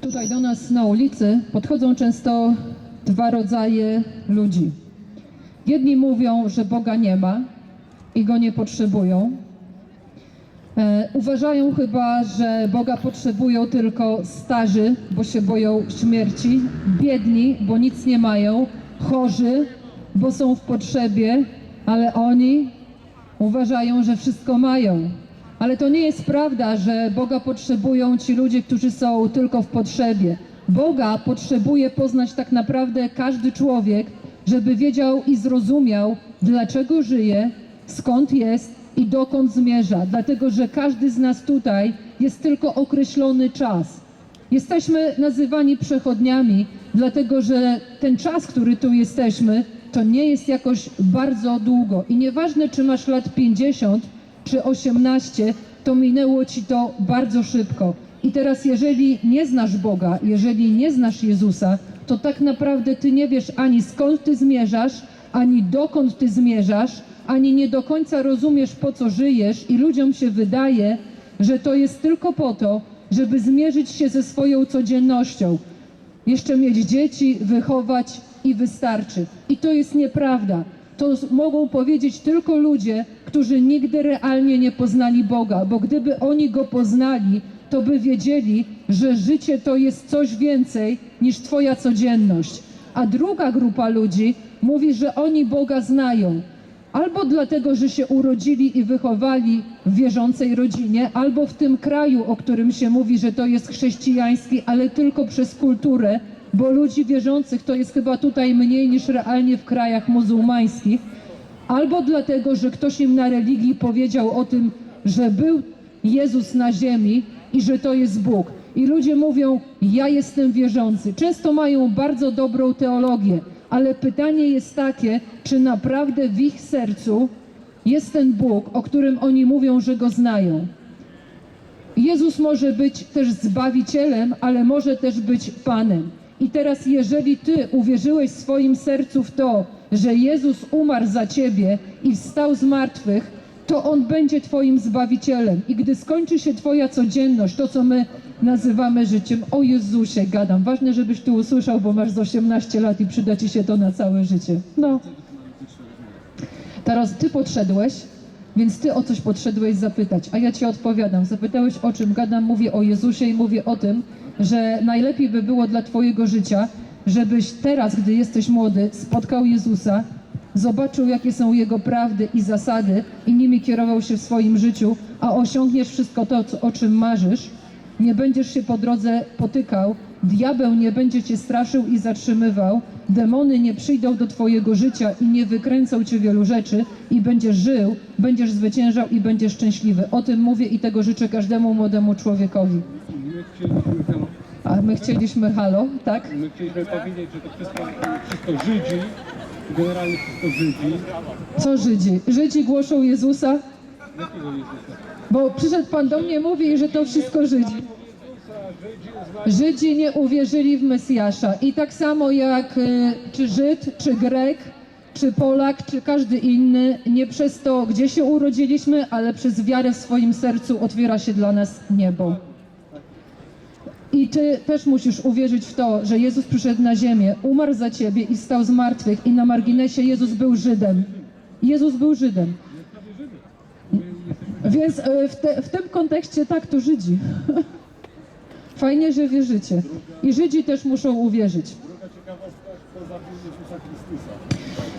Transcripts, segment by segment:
Tutaj do nas na ulicy podchodzą często dwa rodzaje ludzi. Jedni mówią, że Boga nie ma i go nie potrzebują. E, uważają chyba, że Boga potrzebują tylko starzy, bo się boją śmierci, biedni, bo nic nie mają, chorzy, bo są w potrzebie, ale oni uważają, że wszystko mają. Ale to nie jest prawda, że Boga potrzebują ci ludzie, którzy są tylko w potrzebie. Boga potrzebuje poznać tak naprawdę każdy człowiek, żeby wiedział i zrozumiał, dlaczego żyje, skąd jest i dokąd zmierza. Dlatego, że każdy z nas tutaj jest tylko określony czas. Jesteśmy nazywani przechodniami, dlatego że ten czas, który tu jesteśmy, to nie jest jakoś bardzo długo. I nieważne, czy masz lat 50 czy 18, to minęło ci to bardzo szybko. I teraz, jeżeli nie znasz Boga, jeżeli nie znasz Jezusa, to tak naprawdę ty nie wiesz ani skąd ty zmierzasz, ani dokąd ty zmierzasz, ani nie do końca rozumiesz, po co żyjesz, i ludziom się wydaje, że to jest tylko po to, żeby zmierzyć się ze swoją codziennością. Jeszcze mieć dzieci, wychować i wystarczy. I to jest nieprawda. To mogą powiedzieć tylko ludzie, którzy nigdy realnie nie poznali Boga, bo gdyby oni go poznali, to by wiedzieli, że życie to jest coś więcej niż Twoja codzienność. A druga grupa ludzi mówi, że oni Boga znają. Albo dlatego, że się urodzili i wychowali w wierzącej rodzinie, albo w tym kraju, o którym się mówi, że to jest chrześcijański, ale tylko przez kulturę, bo ludzi wierzących to jest chyba tutaj mniej niż realnie w krajach muzułmańskich, albo dlatego, że ktoś im na religii powiedział o tym, że był Jezus na ziemi i że to jest Bóg. I ludzie mówią, ja jestem wierzący. Często mają bardzo dobrą teologię, ale pytanie jest takie, czy naprawdę w ich sercu jest ten Bóg, o którym oni mówią, że go znają. Jezus może być też zbawicielem, ale może też być Panem. I teraz, jeżeli Ty uwierzyłeś w swoim sercu w to, że Jezus umarł za Ciebie i wstał z martwych, to On będzie Twoim zbawicielem. I gdy skończy się Twoja codzienność, to co my nazywamy życiem, o Jezusie gadam. Ważne, żebyś Ty usłyszał, bo masz z 18 lat i przyda Ci się to na całe życie. No. Teraz Ty podszedłeś, więc Ty o coś podszedłeś zapytać, a ja Ci odpowiadam. Zapytałeś o czym gadam, mówię o Jezusie i mówię o tym, że najlepiej by było dla Twojego życia, żebyś teraz, gdy jesteś młody, spotkał Jezusa, zobaczył, jakie są Jego prawdy i zasady i nimi kierował się w swoim życiu, a osiągniesz wszystko to, o czym marzysz, nie będziesz się po drodze potykał, diabeł nie będzie cię straszył i zatrzymywał, demony nie przyjdą do twojego życia i nie wykręcą cię wielu rzeczy i będziesz żył, będziesz zwyciężał i będziesz szczęśliwy. O tym mówię i tego życzę każdemu młodemu człowiekowi. A my chcieliśmy halo, tak? my chcieliśmy powiedzieć, że to wszystko, wszystko Żydzi, generalnie wszystko Żydzi. Co Żydzi? Żydzi głoszą Jezusa? Jakiego Jezusa? Bo przyszedł Pan do mnie i mówi, że to wszystko Żydzi. Żydzi nie uwierzyli w Mesjasza. I tak samo jak y, czy Żyd, czy Grek, czy Polak, czy każdy inny, nie przez to, gdzie się urodziliśmy, ale przez wiarę w swoim sercu otwiera się dla nas niebo. I ty też musisz uwierzyć w to, że Jezus przyszedł na ziemię, umarł za ciebie i stał z martwych. I na marginesie Jezus był Żydem. Jezus był Żydem. Więc e, w, te, w tym kontekście tak, to Żydzi. Fajnie, że wierzycie. I Żydzi też muszą uwierzyć.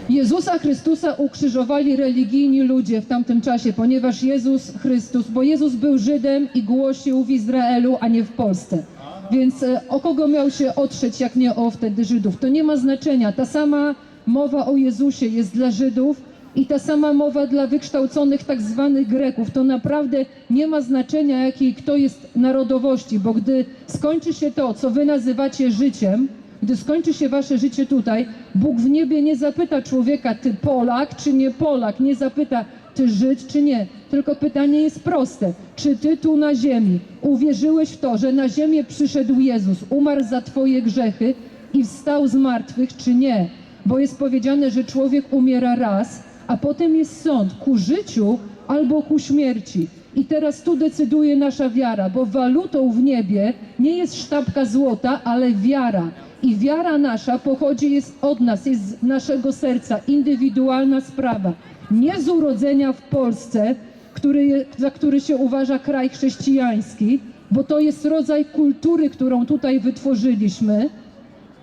Jezusa Chrystusa ukrzyżowali religijni ludzie w tamtym czasie, ponieważ Jezus Chrystus, bo Jezus był Żydem i głosił w Izraelu, a nie w Polsce. Więc e, o kogo miał się otrzeć, jak nie o wtedy Żydów? To nie ma znaczenia. Ta sama mowa o Jezusie jest dla Żydów i ta sama mowa dla wykształconych tak zwanych Greków. To naprawdę nie ma znaczenia, jakiej kto jest narodowości, bo gdy skończy się to, co wy nazywacie życiem, gdy skończy się wasze życie tutaj, Bóg w niebie nie zapyta człowieka, ty Polak czy nie Polak, nie zapyta, ty Żyd czy nie. Tylko pytanie jest proste. Czy ty tu na ziemi uwierzyłeś w to, że na ziemię przyszedł Jezus, umarł za twoje grzechy i wstał z martwych, czy nie? Bo jest powiedziane, że człowiek umiera raz, a potem jest sąd ku życiu albo ku śmierci. I teraz tu decyduje nasza wiara, bo walutą w niebie nie jest sztabka złota, ale wiara. I wiara nasza pochodzi jest od nas, jest z naszego serca, indywidualna sprawa. Nie z urodzenia w Polsce, który, za który się uważa kraj chrześcijański, bo to jest rodzaj kultury, którą tutaj wytworzyliśmy,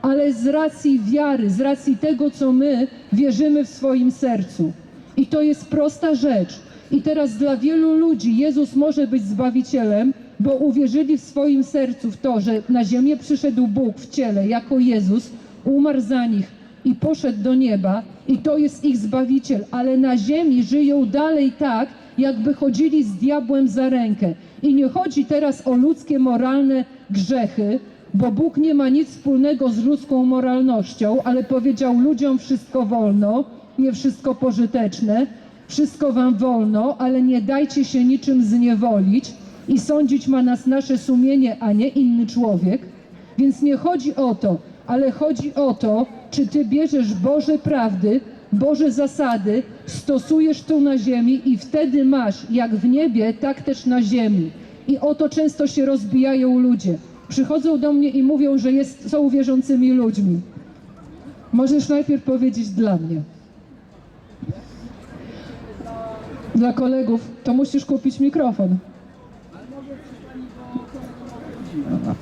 ale z racji wiary, z racji tego, co my wierzymy w swoim sercu. I to jest prosta rzecz. I teraz dla wielu ludzi Jezus może być Zbawicielem, bo uwierzyli w swoim sercu w to, że na ziemię przyszedł Bóg w ciele jako Jezus, umarł za nich i poszedł do nieba i to jest ich Zbawiciel, ale na ziemi żyją dalej tak, jakby chodzili z diabłem za rękę. I nie chodzi teraz o ludzkie moralne grzechy, bo Bóg nie ma nic wspólnego z ludzką moralnością, ale powiedział ludziom wszystko wolno, nie wszystko pożyteczne, wszystko wam wolno, ale nie dajcie się niczym zniewolić i sądzić ma nas nasze sumienie, a nie inny człowiek. Więc nie chodzi o to, ale chodzi o to, czy ty bierzesz Boże prawdy, Boże zasady, stosujesz tu na ziemi i wtedy masz jak w niebie, tak też na ziemi. I o to często się rozbijają ludzie. Przychodzą do mnie i mówią, że jest, są wierzącymi ludźmi. Możesz najpierw powiedzieć dla mnie. Dla kolegów to musisz kupić mikrofon.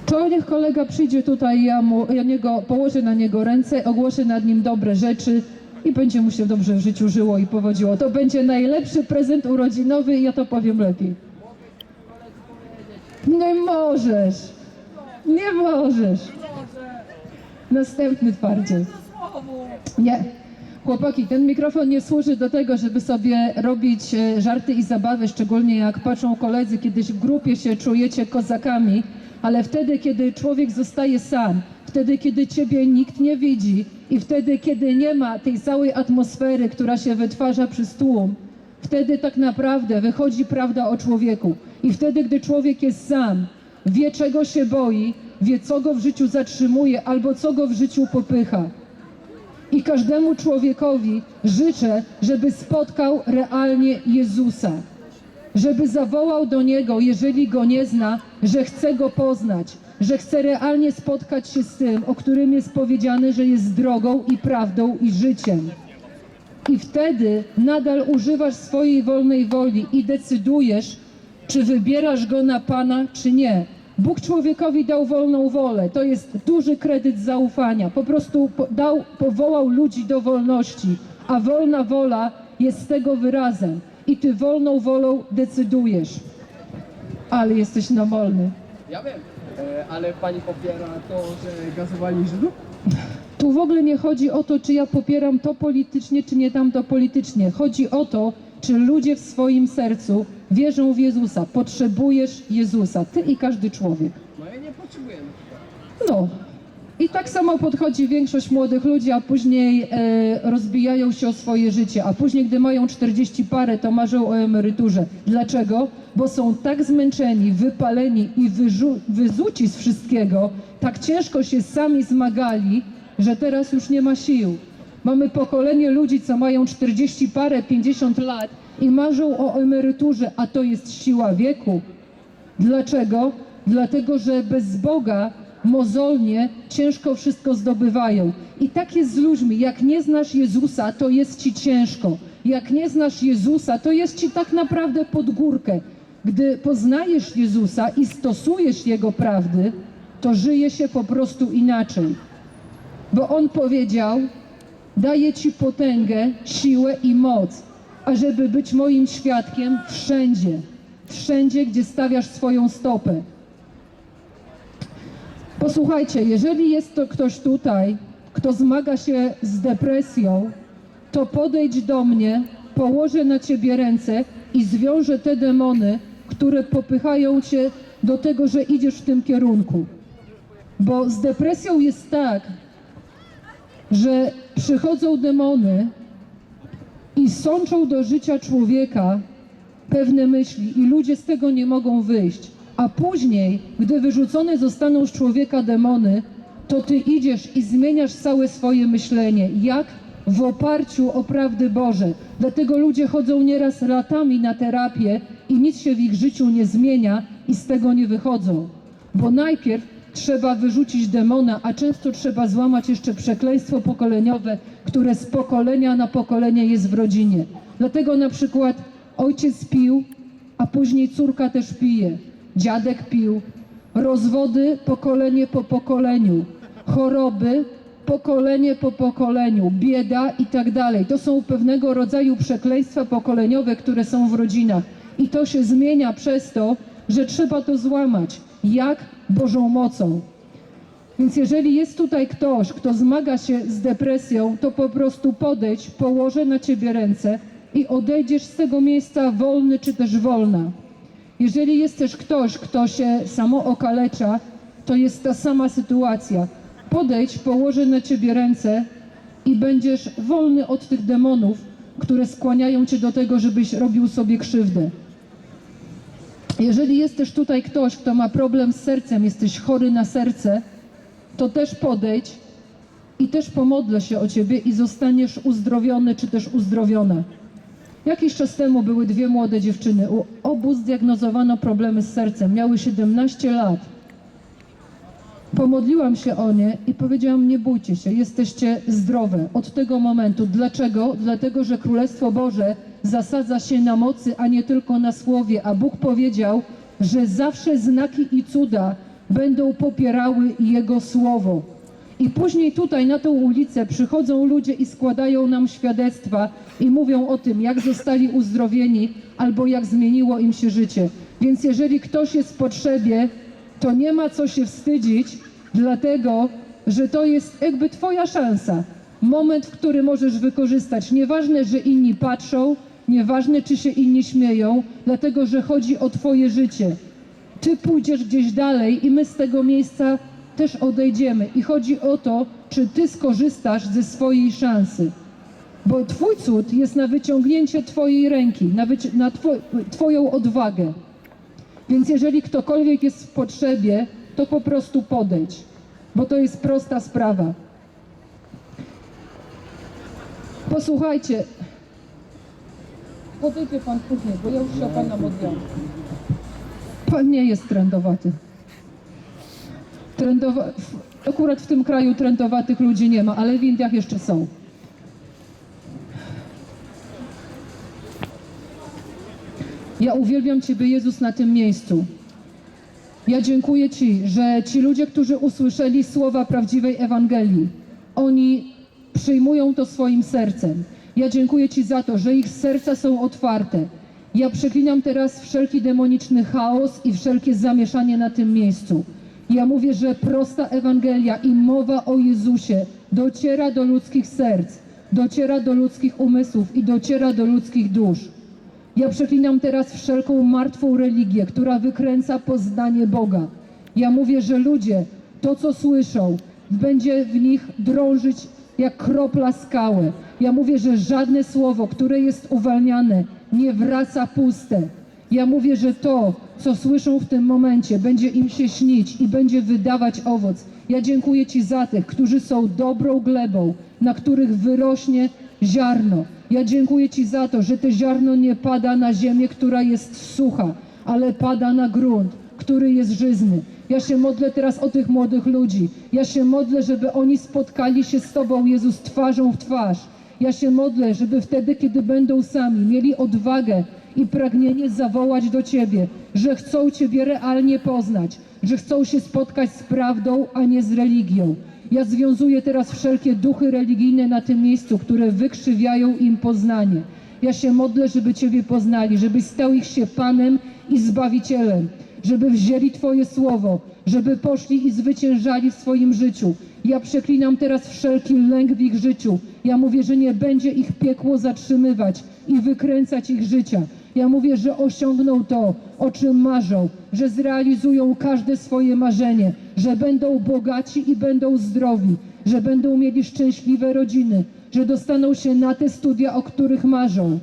To niech kolega przyjdzie tutaj, ja, mu, ja niego, położę na niego ręce, ogłoszę nad nim dobre rzeczy i będzie mu się dobrze w życiu żyło i powodziło. To będzie najlepszy prezent urodzinowy i ja to powiem lepiej. Nie możesz. Nie możesz. Następny twardziej. Nie. Chłopaki, ten mikrofon nie służy do tego, żeby sobie robić e, żarty i zabawy, szczególnie jak patrzą koledzy, kiedyś w grupie się czujecie kozakami, ale wtedy, kiedy człowiek zostaje sam, wtedy, kiedy ciebie nikt nie widzi i wtedy, kiedy nie ma tej całej atmosfery, która się wytwarza przez tłum, wtedy tak naprawdę wychodzi prawda o człowieku. I wtedy, gdy człowiek jest sam, wie czego się boi, wie co go w życiu zatrzymuje albo co go w życiu popycha. I każdemu człowiekowi życzę, żeby spotkał realnie Jezusa, żeby zawołał do Niego, jeżeli Go nie zna, że chce Go poznać, że chce realnie spotkać się z tym, o którym jest powiedziane, że jest drogą i prawdą i życiem. I wtedy nadal używasz swojej wolnej woli i decydujesz, czy wybierasz go na Pana, czy nie. Bóg człowiekowi dał wolną wolę. To jest duży kredyt zaufania. Po prostu dał, powołał ludzi do wolności, a wolna wola jest tego wyrazem. I ty wolną wolą decydujesz. Ale jesteś namolny. Ja wiem, e, ale pani popiera to, że gazowali Żydów? Tu w ogóle nie chodzi o to, czy ja popieram to politycznie, czy nie tamto politycznie. Chodzi o to, czy ludzie w swoim sercu wierzą w Jezusa. Potrzebujesz Jezusa, ty i każdy człowiek. No ja nie potrzebuję. No. I tak samo podchodzi większość młodych ludzi, a później e, rozbijają się o swoje życie, a później, gdy mają 40 parę, to marzą o emeryturze. Dlaczego? Bo są tak zmęczeni, wypaleni i wyzuci z wszystkiego, tak ciężko się sami zmagali, że teraz już nie ma sił. Mamy pokolenie ludzi, co mają 40 parę, 50 lat i marzą o emeryturze, a to jest siła wieku. Dlaczego? Dlatego, że bez Boga mozolnie ciężko wszystko zdobywają. I tak jest z ludźmi. Jak nie znasz Jezusa, to jest ci ciężko. Jak nie znasz Jezusa, to jest ci tak naprawdę pod górkę. Gdy poznajesz Jezusa i stosujesz Jego prawdy, to żyje się po prostu inaczej. Bo On powiedział, daję Ci potęgę, siłę i moc, ażeby być moim świadkiem wszędzie, wszędzie, gdzie stawiasz swoją stopę. Posłuchajcie, jeżeli jest to ktoś tutaj, kto zmaga się z depresją, to podejdź do mnie, położę na ciebie ręce i zwiążę te demony, które popychają cię do tego, że idziesz w tym kierunku. Bo z depresją jest tak, że przychodzą demony i sączą do życia człowieka pewne myśli i ludzie z tego nie mogą wyjść. A później, gdy wyrzucone zostaną z człowieka demony, to ty idziesz i zmieniasz całe swoje myślenie. Jak? W oparciu o prawdy Boże. Dlatego ludzie chodzą nieraz latami na terapię i nic się w ich życiu nie zmienia i z tego nie wychodzą. Bo najpierw trzeba wyrzucić demona, a często trzeba złamać jeszcze przekleństwo pokoleniowe, które z pokolenia na pokolenie jest w rodzinie. Dlatego na przykład ojciec pił, a później córka też pije. Dziadek pił. Rozwody pokolenie po pokoleniu. Choroby pokolenie po pokoleniu. Bieda i tak dalej. To są pewnego rodzaju przekleństwa pokoleniowe, które są w rodzinach. I to się zmienia przez to, że trzeba to złamać. Jak? Bożą mocą. Więc jeżeli jest tutaj ktoś, kto zmaga się z depresją, to po prostu podejdź, położę na ciebie ręce i odejdziesz z tego miejsca wolny czy też wolna. Jeżeli jest też ktoś, kto się samo okalecza, to jest ta sama sytuacja. Podejdź, położę na ciebie ręce i będziesz wolny od tych demonów, które skłaniają cię do tego, żebyś robił sobie krzywdę. Jeżeli jest też tutaj ktoś, kto ma problem z sercem, jesteś chory na serce, to też podejdź i też pomodlę się o ciebie i zostaniesz uzdrowiony czy też uzdrowiona. Jakiś czas temu były dwie młode dziewczyny. U obu zdiagnozowano problemy z sercem. Miały 17 lat. Pomodliłam się o nie i powiedziałam: Nie bójcie się, jesteście zdrowe od tego momentu. Dlaczego? Dlatego, że Królestwo Boże zasadza się na mocy, a nie tylko na słowie. A Bóg powiedział, że zawsze znaki i cuda będą popierały Jego słowo. I później tutaj na tą ulicę przychodzą ludzie i składają nam świadectwa i mówią o tym, jak zostali uzdrowieni albo jak zmieniło im się życie. Więc jeżeli ktoś jest w potrzebie, to nie ma co się wstydzić, dlatego że to jest jakby Twoja szansa. Moment, w który możesz wykorzystać. Nieważne, że inni patrzą, nieważne, czy się inni śmieją, dlatego że chodzi o Twoje życie. Ty pójdziesz gdzieś dalej i my z tego miejsca też odejdziemy. I chodzi o to, czy ty skorzystasz ze swojej szansy. Bo Twój cud jest na wyciągnięcie Twojej ręki, na, na two- Twoją odwagę. Więc jeżeli ktokolwiek jest w potrzebie, to po prostu podejdź, bo to jest prosta sprawa. Posłuchajcie, podejdzie Pan później, bo ja już się o Pana modliłam. Pan nie jest trendowaty. Trendowa... Akurat w tym kraju trendowatych ludzi nie ma, ale w Indiach jeszcze są. Ja uwielbiam Ciebie, Jezus, na tym miejscu. Ja dziękuję Ci, że ci ludzie, którzy usłyszeli słowa prawdziwej Ewangelii, oni przyjmują to swoim sercem. Ja dziękuję Ci za to, że ich serca są otwarte. Ja przeklinam teraz wszelki demoniczny chaos i wszelkie zamieszanie na tym miejscu. Ja mówię, że prosta Ewangelia i mowa o Jezusie dociera do ludzkich serc, dociera do ludzkich umysłów i dociera do ludzkich dusz. Ja przeklinam teraz wszelką martwą religię, która wykręca poznanie Boga. Ja mówię, że ludzie to, co słyszą, będzie w nich drążyć jak kropla skałę. Ja mówię, że żadne słowo, które jest uwalniane, nie wraca puste. Ja mówię, że to, co słyszą w tym momencie, będzie im się śnić i będzie wydawać owoc. Ja dziękuję Ci za tych, którzy są dobrą glebą, na których wyrośnie ziarno. Ja dziękuję Ci za to, że to ziarno nie pada na ziemię, która jest sucha, ale pada na grunt, który jest żyzny. Ja się modlę teraz o tych młodych ludzi. Ja się modlę, żeby oni spotkali się z Tobą, Jezus, twarzą w twarz. Ja się modlę, żeby wtedy, kiedy będą sami, mieli odwagę i pragnienie zawołać do Ciebie, że chcą Ciebie realnie poznać, że chcą się spotkać z prawdą, a nie z religią. Ja związuję teraz wszelkie duchy religijne na tym miejscu, które wykrzywiają im poznanie. Ja się modlę, żeby Ciebie poznali, żebyś stał ich się Panem i Zbawicielem, żeby wzięli Twoje słowo, żeby poszli i zwyciężali w swoim życiu. Ja przeklinam teraz wszelki lęk w ich życiu. Ja mówię, że nie będzie ich piekło zatrzymywać i wykręcać ich życia. Ja mówię, że osiągną to, o czym marzą, że zrealizują każde swoje marzenie, że będą bogaci i będą zdrowi, że będą mieli szczęśliwe rodziny, że dostaną się na te studia, o których marzą.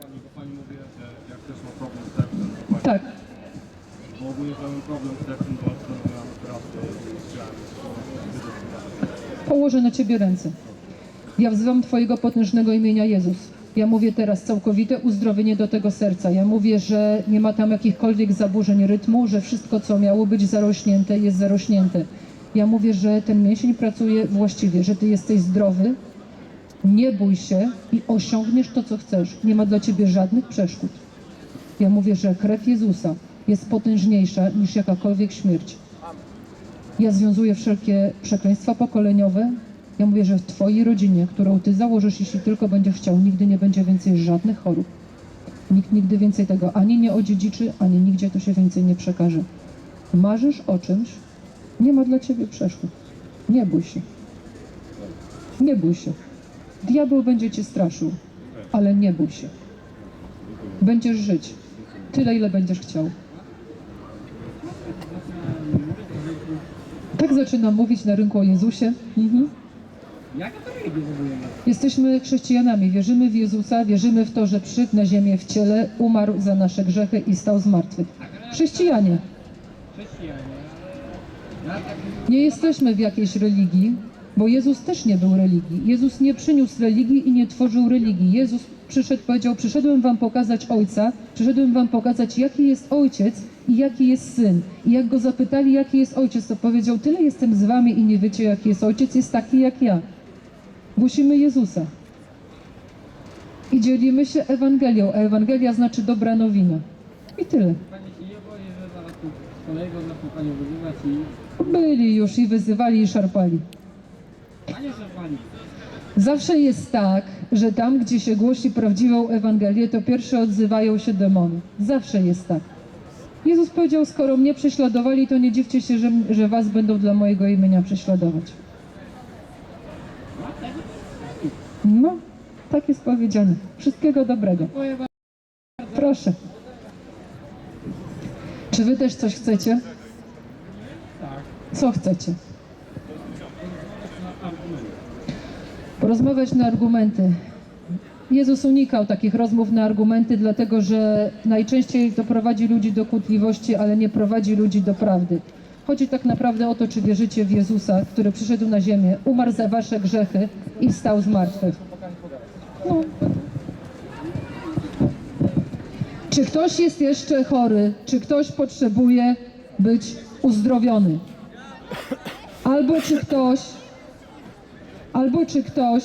Pani, bo Pani mówi, że jak ktoś ma problem z Pani, Tak. Położę na Ciebie ręce. Ja wzywam Twojego potężnego imienia Jezus. Ja mówię teraz całkowite uzdrowienie do tego serca. Ja mówię, że nie ma tam jakichkolwiek zaburzeń rytmu, że wszystko, co miało być zarośnięte, jest zarośnięte. Ja mówię, że ten mięsień pracuje właściwie, że ty jesteś zdrowy, nie bój się i osiągniesz to, co chcesz. Nie ma dla ciebie żadnych przeszkód. Ja mówię, że krew Jezusa jest potężniejsza niż jakakolwiek śmierć. Ja związuję wszelkie przekleństwa pokoleniowe. Ja mówię, że w Twojej rodzinie, którą Ty założysz, jeśli tylko będziesz chciał, nigdy nie będzie więcej żadnych chorób. Nikt nigdy więcej tego ani nie odziedziczy, ani nigdzie to się więcej nie przekaże. Marzysz o czymś, nie ma dla Ciebie przeszkód. Nie bój się. Nie bój się. Diabeł będzie Cię straszył, ale nie bój się. Będziesz żyć tyle, ile będziesz chciał. Zaczynam mówić na rynku o Jezusie. Mhm. Jaka to religia w ogóle jest? Jesteśmy chrześcijanami, wierzymy w Jezusa, wierzymy w to, że przyszedł na ziemię w ciele, umarł za nasze grzechy i stał z martwych. Chrześcijanie. Chrześcijanie. Ja tak Nie jesteśmy w jakiejś religii, bo Jezus też nie był religii. Jezus nie przyniósł religii i nie tworzył religii. Jezus przyszedł, powiedział, przyszedłem wam pokazać Ojca, przyszedłem wam pokazać, jaki jest Ojciec i jaki jest Syn. I jak go zapytali, jaki jest Ojciec, to powiedział, tyle jestem z wami i nie wiecie, jaki jest Ojciec, jest taki jak ja. Głosimy Jezusa. I dzielimy się Ewangelią, a Ewangelia znaczy dobra nowina. I tyle. Byli już i wyzywali i szarpali. Zawsze jest tak, że tam, gdzie się głosi prawdziwą Ewangelię, to pierwsze odzywają się demony. Zawsze jest tak. Jezus powiedział, skoro mnie prześladowali, to nie dziwcie się, że, że was będą dla mojego imienia prześladować. No, tak jest powiedziane. Wszystkiego dobrego. Proszę. Czy wy też coś chcecie? Co chcecie? Na argumenty. Porozmawiać na argumenty. Jezus unikał takich rozmów na argumenty, dlatego że najczęściej to prowadzi ludzi do kłótliwości, ale nie prowadzi ludzi do prawdy. Chodzi tak naprawdę o to, czy wierzycie w Jezusa, który przyszedł na ziemię, umarł za wasze grzechy i wstał z martwych. No. Czy ktoś jest jeszcze chory? Czy ktoś potrzebuje być uzdrowiony? Albo czy ktoś albo czy ktoś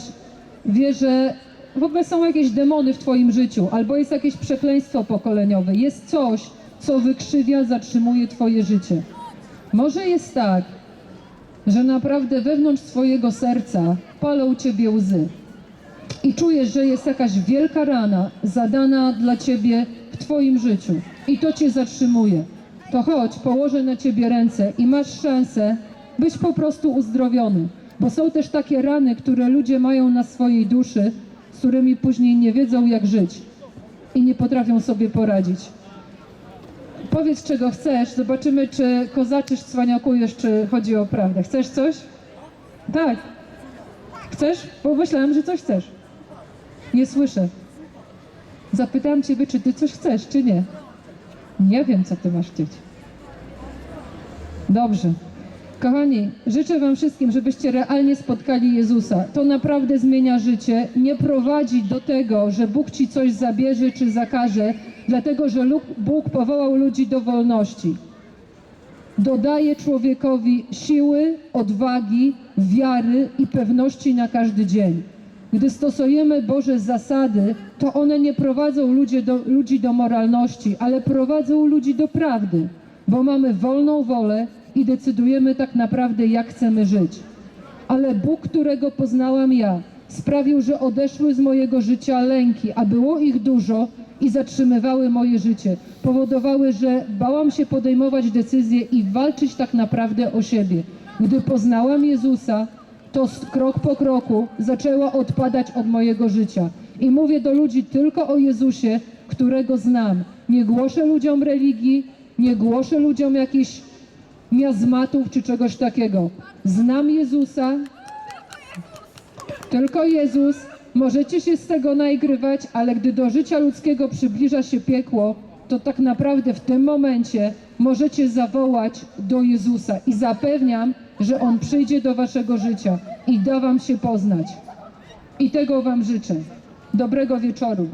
wie, że w ogóle są jakieś demony w Twoim życiu, albo jest jakieś przekleństwo pokoleniowe, jest coś, co wykrzywia, zatrzymuje Twoje życie. Może jest tak, że naprawdę wewnątrz swojego serca palą Ciebie łzy i czujesz, że jest jakaś wielka rana zadana dla Ciebie w Twoim życiu i to Cię zatrzymuje. To chodź, położę na Ciebie ręce i masz szansę być po prostu uzdrowiony. Bo są też takie rany, które ludzie mają na swojej duszy, z którymi później nie wiedzą jak żyć i nie potrafią sobie poradzić. Powiedz czego chcesz, zobaczymy czy kozaczysz, cwaniakujesz, czy chodzi o prawdę. Chcesz coś? Tak. Chcesz? Bo myślałem, że coś chcesz. Nie słyszę. Zapytałam ciebie, czy ty coś chcesz, czy nie. Nie wiem, co ty masz chcieć. Dobrze. Kochani, życzę Wam wszystkim, żebyście realnie spotkali Jezusa. To naprawdę zmienia życie. Nie prowadzi do tego, że Bóg Ci coś zabierze czy zakaże, dlatego że Bóg powołał ludzi do wolności. Dodaje człowiekowi siły, odwagi, wiary i pewności na każdy dzień. Gdy stosujemy Boże zasady, to one nie prowadzą ludzi do, ludzi do moralności, ale prowadzą ludzi do prawdy, bo mamy wolną wolę i decydujemy tak naprawdę, jak chcemy żyć. Ale Bóg, którego poznałam ja, sprawił, że odeszły z mojego życia lęki, a było ich dużo i zatrzymywały moje życie. Powodowały, że bałam się podejmować decyzje i walczyć tak naprawdę o siebie. Gdy poznałam Jezusa, to krok po kroku zaczęła odpadać od mojego życia. I mówię do ludzi tylko o Jezusie, którego znam. Nie głoszę ludziom religii, nie głoszę ludziom jakichś miazmatów czy czegoś takiego. Znam Jezusa, tylko Jezus. Możecie się z tego naigrywać, ale gdy do życia ludzkiego przybliża się piekło, to tak naprawdę w tym momencie możecie zawołać do Jezusa i zapewniam, że On przyjdzie do waszego życia i da wam się poznać. I tego wam życzę. Dobrego wieczoru.